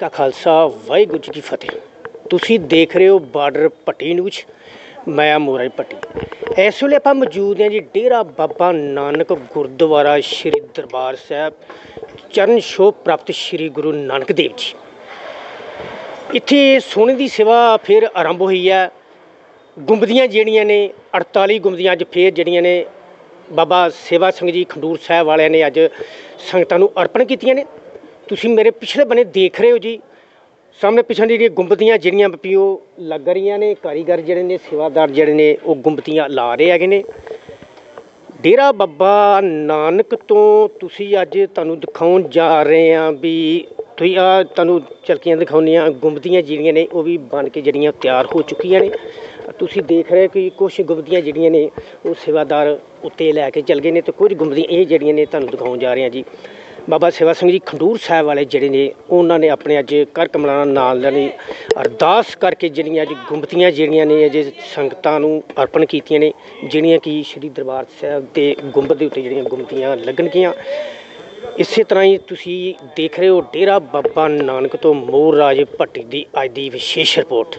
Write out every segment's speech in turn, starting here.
ਕਾ ਖਾਲਸਾ, ਵਾਹਿਗੁਰੂ ਜੀ ਕੀ ਫਤਿਹ। ਤੁਸੀਂ ਦੇਖ ਰਹੇ ਹੋ ਬਾਰਡਰ ਪੱਟੀ ਨਿਊਜ਼। ਮੈਂ ਮੋਰਾਈ ਪੱਟੀ। ਇਸ ਵੇਲੇ ਆਪਾਂ ਮੌਜੂਦ ਹਾਂ ਜੀ ਡੇਰਾ ਬਾਬਾ ਨਾਨਕ ਗੁਰਦੁਆਰਾ ਸ਼੍ਰੀ ਦਰਬਾਰ ਸਾਹਿਬ। ਚਰਨ ਛੋਹ ਪ੍ਰਾਪਤ ਸ਼੍ਰੀ ਗੁਰੂ ਨਾਨਕ ਦੇਵ ਜੀ। ਇੱਥੇ ਸੋਨੇ ਦੀ ਸੇਵਾ ਫਿਰ ਆਰੰਭ ਹੋਈ ਹੈ। ਗੁੰਬਦੀਆਂ ਜਿਹੜੀਆਂ ਨੇ 48 ਗੁੰਬਦੀਆਂ ਅੱਜ ਫੇਰ ਜਿਹੜੀਆਂ ਨੇ, ਬਾਬਾ ਸੇਵਾ ਸਿੰਘ ਜੀ ਖੰਡੂਰ ਸਾਹਿਬ ਵਾਲਿਆਂ ਨੇ ਅੱਜ ਸੰਗਤਾਂ ਨੂੰ ਅਰਪਣ ਕੀਤੀਆਂ ਨੇ। ਤੁਸੀਂ ਮੇਰੇ ਪਿਛਲੇ ਬੰਨੇ ਦੇਖ ਰਹੇ ਹੋ ਜੀ। ਸਾਹਮਣੇ ਪਿਛਾਂ ਜਿਹੜੀਆਂ ਗੁੰਬਦੀਆਂ ਜਿਹੜੀਆਂ ਵੀ ਉਹ ਲੱਗ ਰਹੀਆਂ ਨੇ, ਕਾਰੀਗਰ ਜਿਹੜੇ ਨੇ, ਸੇਵਾਦਾਰ ਜਿਹੜੇ ਨੇ, ਉਹ ਗੁੰਬਦੀਆਂ ਲਾ ਰਹੇ ਹੈਗੇ ਨੇ। ਡੇਰਾ ਬੱਬਾ ਨਾਨਕ ਤੋਂ ਤੁਸੀਂ ਅੱਜ ਤੁਹਾਨੂੰ ਦਿਖਾਉਣ ਜਾ ਰਹੇ ਆ ਵੀ ਤੁਸੀਂ ਆ ਤੁਹਾਨੂੰ ਚਲਕੀਆਂ ਦਿਖਾਉਂਦੀਆਂ ਗੁੰਬਦੀਆਂ ਜਿਹੜੀਆਂ ਨੇ, ਉਹ ਵੀ ਬਣ ਕੇ ਜਿਹੜੀਆਂ ਤਿਆਰ ਹੋ ਚੁੱਕੀਆਂ ਨੇ। ਤੁਸੀਂ ਦੇਖ ਰਹੇ ਕਿ ਕੁਝ ਗੁੰਬਦੀਆਂ ਜਿਹੜੀਆਂ ਨੇ, ਉਹ ਸੇਵਾਦਾਰ ਉੱਤੇ ਲੈ ਕੇ ਚੱਲ ਗਏ ਨੇ ਤੇ ਕੁਝ ਗੁੰਬਦੀਆਂ ਇਹ ਜਿਹੜੀਆਂ ਨੇ ਤੁਹਾਨੂੰ ਦਿਖਾਉਣ ਜਾ ਰਹੇ ਆ ਜੀ। ਬਾਬਾ ਸੇਵਾ ਸਿੰਘ ਜੀ ਖੰਡੂਰ ਸਾਹਿਬ ਵਾਲੇ ਜਿਹੜੇ ਨੇ, ਉਹਨਾਂ ਨੇ ਆਪਣੇ ਅੱਜ ਕਰ ਕਮਲਾਂ ਨਾਲ ਨੇ, ਅਰਦਾਸ ਕਰਕੇ ਜਿਹੜੀਆਂ ਅੱਜ ਗੁੰਬਤੀਆਂ ਜਿਹੜੀਆਂ ਨੇ, ਅਜੇ ਸੰਗਤਾਂ ਨੂੰ ਅਰਪਣ ਕੀਤੀਆਂ ਨੇ, ਜਿਹੜੀਆਂ ਕਿ ਸ੍ਰੀ ਦਰਬਾਰ ਸਾਹਿਬ ਦੇ ਗੁੰਬਦ ਦੇ ਉੱਤੇ ਜਿਹੜੀਆਂ ਗੁੰਬਤੀਆਂ ਲੱਗਣਗੀਆਂ। ਇਸੇ ਤਰ੍ਹਾਂ ਹੀ ਤੁਸੀਂ ਦੇਖ ਰਹੇ ਹੋ ਡੇਰਾ ਬਾਬਾ ਨਾਨਕ ਤੋਂ ਮੋਰ ਰਾਜ ਭੱਟੀ ਦੀ ਅੱਜ ਦੀ ਵਿਸ਼ੇਸ਼ ਰਿਪੋਰਟ।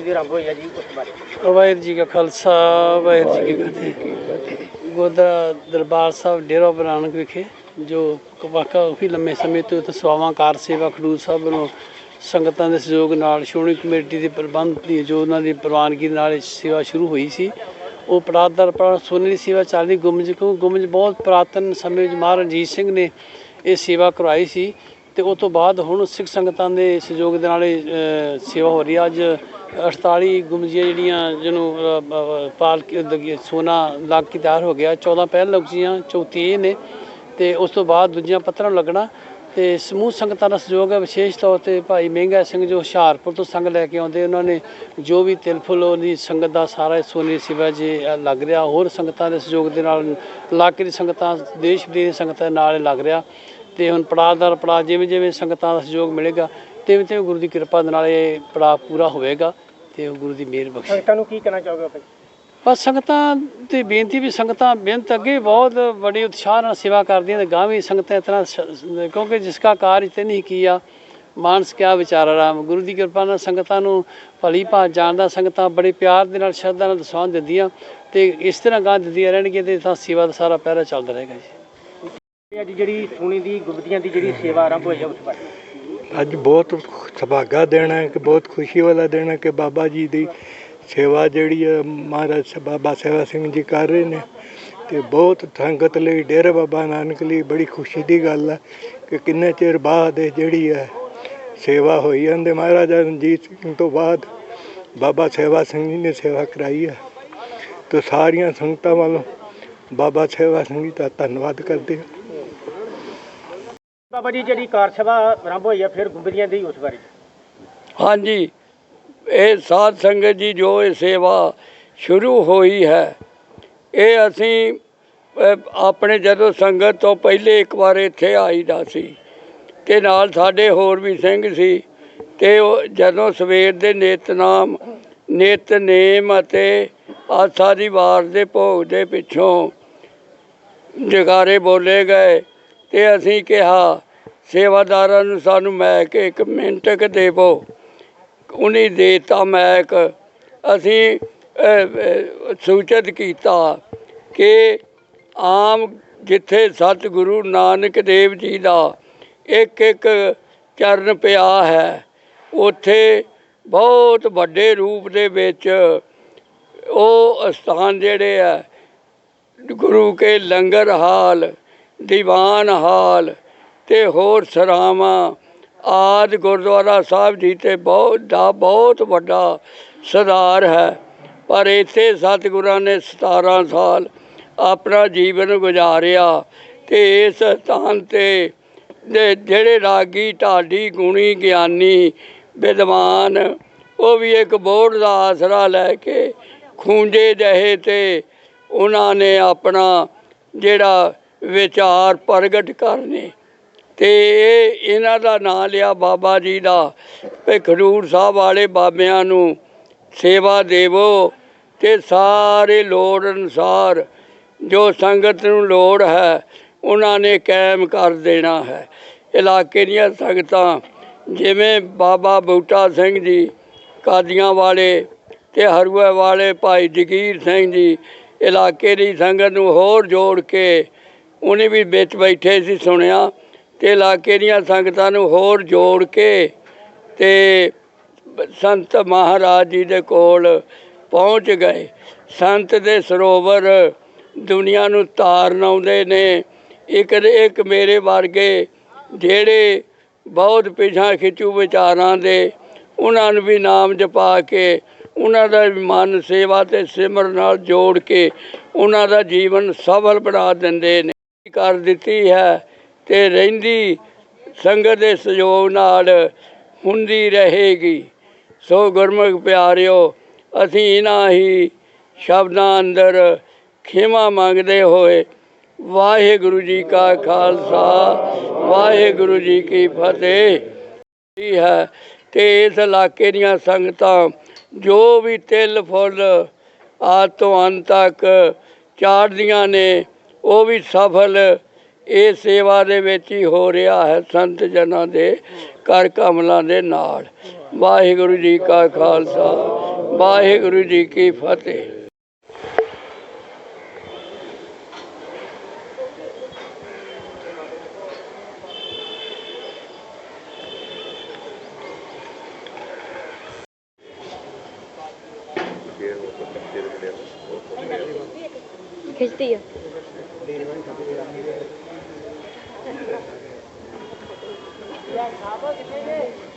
ਸੋਨੇ ਦੀ ਆਰੰਭ ਹੋਈ ਹੈ ਜੀ ਉਸ ਬਾਰੇ। ਵਾਹਿਗੁਰੂ ਜੀ ਕਾ ਖਾਲਸਾ, ਵਾਹਿਗੁਰੂ ਜੀ ਕੀ ਫਤਿਹ। ਗੁਰਦੁਆਰਾ ਦਰਬਾਰ ਸਾਹਿਬ, ਡੇਰਾ ਬਾਬਾ ਨਾਨਕ ਵਿਖੇ, ਜੋ ਵਾਕਾ ਕਾਫੀ ਲੰਮੇ ਸਮੇਂ ਤੋਂ ਇੱਥੇ ਸੇਵਾਵਾਂ ਕਾਰ ਸੇਵਾ ਖਡੂਰ ਸਾਹਿਬ ਵੱਲੋਂ ਸੰਗਤਾਂ ਦੇ ਸਹਿਯੋਗ ਨਾਲ ਸ਼੍ਰੋਮਣੀ ਕਮੇਟੀ ਦੇ ਪ੍ਰਬੰਧ ਦੀ, ਜੋ ਉਹਨਾਂ ਦੀ ਪ੍ਰਵਾਨਗੀ ਨਾਲ ਸੇਵਾ ਸ਼ੁਰੂ ਹੋਈ ਸੀ। ਉਹ ਪੜਾਦਰ ਪਰ ਸੋਨੇ ਦੀ ਸੇਵਾ ਚੱਲਦੀ ਗੁੰਮਜ, ਕਿਉਂ ਗੁੰਮਜ ਬਹੁਤ ਪੁਰਾਤਨ ਸਮੇਂ ਵਿੱਚ ਮਹਾਰਣਜੀਤ ਸਿੰਘ ਨੇ ਇਹ ਸੇਵਾ ਕਰਵਾਈ ਸੀ। ਤੇ ਉਸ ਤੋਂ ਬਾਅਦ ਹੁਣ ਸਿੱਖ ਸੰਗਤਾਂ ਦੇ ਸਹਿਯੋਗ ਦੇ ਨਾਲ ਇਹ ਸੇਵਾ ਹੋ ਰਹੀ ਹੈ ਅੱਜ 48 ਗੁੰਮਜੀਆਂ ਜਿਹੜੀਆਂ ਜਿਹਨੂੰ ਅ, ਪਾਲ ਕੇ ਸੋਨਾ ਲੱਗ ਕੇ ਤਿਆਰ ਹੋ ਗਿਆ। 14 ਪਹਿਲ ਲੱਗ ਲੱਗੀਆਂ 34 ਇਹ ਨੇ। ਤੇ ਉਸ ਤੋਂ ਬਾਅਦ ਦੂਜੀਆਂ ਪੱਤਰਾਂ ਨੂੰ ਲੱਗਣਾ। ਤੇ ਸਮੂਹ ਸੰਗਤਾਂ ਦਾ ਸਹਿਯੋਗ ਹੈ ਵਿਸ਼ੇਸ਼ ਤੌਰ ਤੇ ਭਾਈ ਮਹਿੰਗਾ ਸਿੰਘ ਜੋ ਹੁਸ਼ਿਆਰਪੁਰ ਤੋਂ ਸੰਗ ਲੈ ਕੇ ਆਉਂਦੇ ਉਹਨਾਂ ਨੇ ਜੋ ਵੀ ਤਿਲ ਫੁੱਲ ਉਹਦੀ ਸੰਗਤ ਦਾ ਸਾਰਾ ਸੋਨੇ ਸਿਵਾ ਜੀ ਲੱਗ ਰਿਹਾ। ਹੋਰ ਸੰਗਤਾਂ ਦੇ ਸਹਿਯੋਗ ਦੇ ਨਾਲ ਇਲਾਕੇ ਦੀ ਸੰਗਤਾਂ ਦੇਸ਼ ਵਿਦੇਸ਼ ਦੀਆਂ ਸੰਗਤਾਂ ਦੇ ਨਾਲ ਲੱਗ ਰਿਹਾ। ਤੇ ਹੁਣ ਪੜਾਅ ਦਰ ਪੜਾਅ ਜਿਵੇਂ ਜਿਵੇਂ ਸੰਗਤਾਂ ਦਾ ਸਹਿਯੋਗ ਮਿਲੇਗਾ ਤਿਵੇਂ ਤਿਵੇਂ ਗੁਰੂ ਦੀ ਕਿਰਪਾ ਦੇ ਨਾਲ ਇਹ ਪੜਾਅ ਪੂਰਾ ਹੋਵੇਗਾ ਤੇ ਗੁਰੂ ਦੀ ਮਿਹਰ ਬਖਸ਼ੇ। ਸੰਗਤਾਂ ਨੂੰ ਕੀ ਕਹਿਣਾ ਚਾਹੋਗੇ ਭਾਈ? ਬਸ ਸੰਗਤਾਂ ਦੀ ਬੇਨਤੀ ਵੀ ਸੰਗਤਾਂ ਬੇਨਤ ਅੱਗੇ ਬਹੁਤ ਬੜੀ ਉਤਸ਼ਾਹ ਨਾਲ ਸੇਵਾ ਕਰਦੀਆਂ ਤੇ ਗਾਂ ਵੀ ਸੰਗਤਾਂ ਇਸ ਤਰ੍ਹਾਂ ਕਿਉਂਕਿ ਜਿਸ ਕਾ ਕਾਰਜ ਤੇ ਨਹੀਂ ਕੀਆ ਮਾਨਸ ਕਿਆ ਵਿਚਾਰਾ ਰਾਮ। ਗੁਰੂ ਦੀ ਕਿਰਪਾ ਨਾਲ ਸੰਗਤਾਂ ਨੂੰ ਭਲੀ ਭਾਤ ਜਾਣਦਾ ਸੰਗਤਾਂ ਬੜੇ ਪਿਆਰ ਦੇ ਨਾਲ ਸ਼ਰਧਾ ਨਾਲ ਦਸਵਾਂ ਦਿੰਦੀਆਂ ਤੇ ਇਸ ਤਰ੍ਹਾਂ ਗਾਂ ਦਿੰਦੀਆਂ ਰਹਿਣਗੀਆਂ ਤੇ ਤਾਂ ਸੇਵਾ ਦਾ ਸਾਰਾ ਪਹਿਰਾ ਚੱਲਦਾ ਰਹੇਗਾ ਜੀ। ਅੱਜ ਜਿਹੜੀ ਸੋਨੇ ਦੀ ਗੁਰਬਦੀਆਂ ਦੀ ਜਿਹੜੀ ਸੇਵਾ ਆਰੰਭ ਹੋਈ ਹੈ ਉਸ ਬਾਰੇ। ਅੱਜ ਬਹੁਤ ਸੁਭਾਗਾ ਦੇਣਾ ਹੈ ਕਿ ਬਹੁਤ ਖੁਸ਼ੀ ਵਾਲਾ ਦਿਨ ਹੈ ਕਿ ਬਾਬਾ ਜੀ ਦੀ ਸੇਵਾ ਜਿਹੜੀ ਹੈ, ਮਹਾਰਾਜ ਸ- ਬਾਬਾ ਸੇਵਾ ਸਿੰਘ ਜੀ ਕਰ ਰਹੇ ਨੇ ਤੇ ਬਹੁਤ ਸੰਗਤ ਲਈ, ਡੇਰਾ ਬਾਬਾ ਨਾਨਕ ਲਈ ਬੜੀ ਖੁਸ਼ੀ ਦੀ ਗੱਲ ਹੈ ਕਿ ਕਿੰਨੇ ਚਿਰ ਬਾਅਦ ਇਹ ਜਿਹੜੀ ਹੈ ਸੇਵਾ ਹੋਈ ਹੈ। ਤੇ ਮਹਾਰਾਜਾ ਰਣਜੀਤ ਸਿੰਘ ਤੋਂ ਬਾਅਦ ਬਾਬਾ ਸੇਵਾ ਸਿੰਘ ਜੀ ਨੇ ਸੇਵਾ ਕਰਾਈ ਹੈ। ਤੇ ਸਾਰੀਆਂ ਸੰਗਤਾਂ ਵੱਲੋਂ ਬਾਬਾ ਸੇਵਾ ਸਿੰਘ ਜੀ ਦਾ ਧੰਨਵਾਦ ਕਰਦੇ ਹਾਂ। ਬਾਬਾ ਜੀ, ਜਿਹੜੀ ਕਾਰ ਸੇਵਾ ਆਰੰਭ ਹੋਈ ਹੈ ਫਿਰ ਗੁੰਬਦੀਆਂ ਦੀ ਉਸ ਬਾਰੇ। ਹਾਂਜੀ, ਇਹ ਸਾਧ ਸੰਗਤ ਜੀ ਜੋ ਇਹ ਸੇਵਾ ਸ਼ੁਰੂ ਹੋਈ ਹੈ, ਇਹ ਅਸੀਂ ਆਪਣੇ ਜਦੋਂ ਸੰਗਤ ਤੋਂ ਪਹਿਲੇ ਇੱਕ ਵਾਰ ਇੱਥੇ ਆਈਦਾ ਸੀ, ਤੇ ਨਾਲ ਸਾਡੇ ਹੋਰ ਵੀ ਸਿੰਘ ਸੀ, ਤੇ ਉਹ ਜਦੋਂ ਸਵੇਰ ਦੇ ਨਿਤਨਾਮ ਨਿਤਨੇਮ ਅਤੇ ਆਸਾ ਦੀ ਵਾਰ ਦੇ ਭੋਗ ਦੇ ਪਿੱਛੋਂ ਜਗਾਰੇ ਬੋਲੇ ਗਏ, ਤੇ ਅਸੀਂ ਕਿਹਾ ਸੇਵਾਦਾਰਾਂ ਨੂੰ ਸਾਨੂੰ ਮੈਂ ਕਿ ਇੱਕ ਮਿੰਟ ਕ ਦੇਵੋ ਉਹਨੇ ਦੇਤਾ ਮੈਕ ਅਸੀਂ ਸੂਚਿਤ ਕੀਤਾ ਕਿ ਆਮ ਜਿੱਥੇ ਸਤਿਗੁਰੂ ਨਾਨਕ ਦੇਵ ਜੀ ਦਾ ਇੱਕ ਇੱਕ ਚਰਨ ਪਿਆ ਹੈ, ਉੱਥੇ ਬਹੁਤ ਵੱਡੇ ਰੂਪ ਦੇ ਵਿੱਚ ਉਹ ਅਸਥਾਨ ਜਿਹੜੇ ਆ, ਗੁਰੂ ਕੇ ਲੰਗਰ ਹਾਲ, ਦੀਵਾਨ ਹਾਲ ਤੇ ਹੋਰ ਸਰਾਵਾਂ। ਆਦ ਗੁਰਦੁਆਰਾ ਸਾਹਿਬ ਜੀ ਤੇ ਬਹੁਤ ਦਾ ਬਹੁਤ ਵੱਡਾ ਸਰਦਾਰ ਹੈ। ਪਰ ਇੱਥੇ ਸਤਿਗੁਰਾਂ ਨੇ 17 ਸਾਲ ਆਪਣਾ ਜੀਵਨ ਗੁਜ਼ਾਰਿਆ ਤੇ ਇਸ ਸਥਾਨ ਤੇ ਜਿਹੜੇ ਰਾਗੀ, ਢਾਡੀ, ਗੁਣੀ, ਗਿਆਨੀ, ਵਿਦਵਾਨ, ਉਹ ਵੀ ਇੱਕ ਬੋਰਡ ਦਾ ਆਸਰਾ ਲੈ ਕੇ ਖੂੰਜੇ ਜਹੇ ਤੇ ਉਹਨਾਂ ਨੇ ਆਪਣਾ ਜਿਹੜਾ ਵਿਚਾਰ ਪ੍ਰਗਟ ਕਰਨੇ। ਤੇ ਇਹ ਇਹਨਾਂ ਦਾ ਨਾਂ ਲਿਆ ਬਾਬਾ ਜੀ ਦਾ। ਵੀ ਖਡੂਰ ਸਾਹਿਬ ਵਾਲੇ ਬਾਬਿਆਂ ਨੂੰ ਸੇਵਾ ਦੇਵੋ ਤੇ ਸਾਰੇ ਲੋੜ ਅਨੁਸਾਰ ਜੋ ਸੰਗਤ ਨੂੰ ਲੋੜ ਹੈ, ਉਹਨਾਂ ਨੇ ਕਾਇਮ ਕਰ ਦੇਣਾ ਹੈ। ਇਲਾਕੇ ਦੀਆਂ ਸੰਗਤਾਂ ਜਿਵੇਂ ਬਾਬਾ ਬੂਟਾ ਸਿੰਘ ਜੀ, ਕਾਦੀਆਂ ਵਾਲੇ ਤੇ ਹਰੂਏ ਵਾਲੇ ਭਾਈ ਜਗੀਰ ਸਿੰਘ ਜੀ, ਇਲਾਕੇ ਦੀ ਸੰਗਤ ਨੂੰ ਹੋਰ ਜੋੜ ਕੇ ਉਹਨੇ ਵੀ ਵਿੱਚ ਬੈਠੇ ਸੀ ਸੁਣਿਆ। ਤੇ ਇਲਾਕੇ ਦੀਆਂ ਸੰਗਤਾਂ ਨੂੰ ਹੋਰ ਜੋੜ ਕੇ ਤੇ ਸੰਤ ਮਹਾਰਾਜ ਜੀ ਦੇ ਕੋਲ ਪਹੁੰਚ ਗਏ। ਸੰਤ ਦੇ ਸਰੋਵਰ ਦੁਨੀਆ ਨੂੰ ਤਾਰਨ ਆਉਂਦੇ ਨੇ। ਇੱਕ ਇੱਕ ਮੇਰੇ ਵਰਗੇ ਜਿਹੜੇ ਬਹੁਤ ਪਿਛਾਂ ਖਿੱਚੂ ਵਿਚਾਰਾਂ ਦੇ, ਉਹਨਾਂ ਨੂੰ ਵੀ ਨਾਮ ਜਪਾ ਕੇ, ਉਹਨਾਂ ਦਾ ਮਨ ਸੇਵਾ ਤੇ ਸਿਮਰ ਨਾਲ ਜੋੜ ਕੇ, ਉਹਨਾਂ ਦਾ ਜੀਵਨ ਸਫਲ ਬਣਾ ਦਿੰਦੇ ਨੇ। ਕਰ ਦਿੱਤੀ ਹੈ। ਤੇ ਰਹਿੰਦੀ ਸੰਗਤ ਦੇ ਸਹਿਯੋਗ ਨਾਲ ਹੁੰਦੀ ਰਹੇਗੀ। ਸੋ ਗੁਰਮੁਖ ਪਿਆਰਿਓ, ਅਸੀਂ ਇਹਨਾਂ ਹੀ ਸ਼ਬਦਾਂ ਅੰਦਰ ਖਿਮਾ ਮੰਗਦੇ ਹੋਏ ਵਾਹਿਗੁਰੂ ਜੀ ਕਾ ਖਾਲਸਾ, ਵਾਹਿਗੁਰੂ ਜੀ ਕੀ ਫਤਿਹ। ਹੀ ਹੈ, ਤੇ ਇਸ ਇਲਾਕੇ ਦੀਆਂ ਸੰਗਤਾਂ ਜੋ ਵੀ ਤਿਲ, ਫੁੱਲ ਆਦ ਤੋਂ ਅੰਤ ਤੱਕ ਚਾੜਦੀਆਂ ਨੇ, ਉਹ ਵੀ ਸਫਲ ਇਹ ਸੇਵਾ ਦੇ ਵਿੱਚ ਹੀ ਹੋ ਰਿਹਾ ਹੈ ਸੰਤ ਜਨਾਂ ਦੇ ਕਰ ਕਮਲਾਂ ਦੇ ਨਾਲ। ਵਾਹਿਗੁਰੂ ਜੀ ਕਾ ਖਾਲਸਾ, ਵਾਹਿਗੁਰੂ ਜੀ ਕੀ ਫਤਿਹ। ਖਿੱਚਦੀ ਆ। 야, 가봐, 그때는.